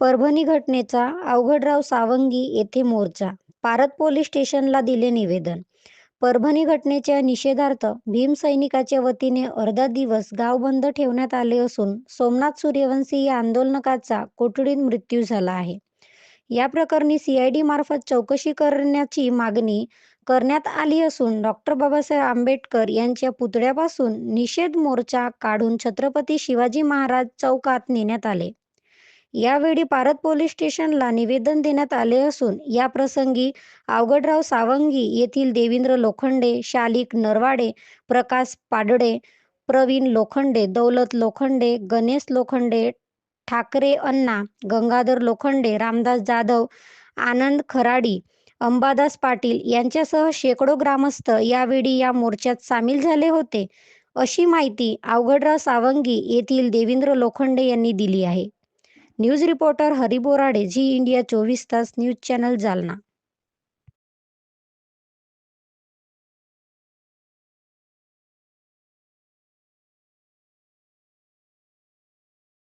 परभणी घटनेचा अवघडराव सावंगी येथे मोर्चा. पारत पोलीस स्टेशनला दिले निवेदन. परभणी घटनेच्या निषेधार्थ भीमसैनिकाच्या वतीने अर्धा दिवस गाव बंद ठेवण्यात आले असून सोमनाथ सूर्यवंशी या आंदोलनकाचा कोठडीत मृत्यू झाला आहे. या प्रकरणी सीआयडी मार्फत चौकशी करण्याची मागणी करण्यात आली असून डॉक्टर बाबासाहेब आंबेडकर यांच्या पुतळ्यापासून निषेध मोर्चा काढून छत्रपती शिवाजी महाराज चौकात नेण्यात आले. यावेळी पारत पोलीस स्टेशनला निवेदन देण्यात आले असून या प्रसंगी अवगडराव सावंगी येथील देवेंद्र लोखंडे शालिक नरवाडे प्रकाश पाडडे प्रवीण लोखंडे दौलत लोखंडे गणेश लोखंडे ठाकरे अण्णा गंगाधर लोखंडे रामदास जाधव आनंद खराडी अंबादास पाटील यांच्यासह शेकडो ग्रामस्थ यावेळी या मोर्चात सामील झाले होते. अशी माहिती अवघडराव सावंगी येथील देवेंद्र लोखंडे यांनी दिली आहे. News reporter Hari Borade Zee India चोवीस तास न्यूज चॅनल जालना.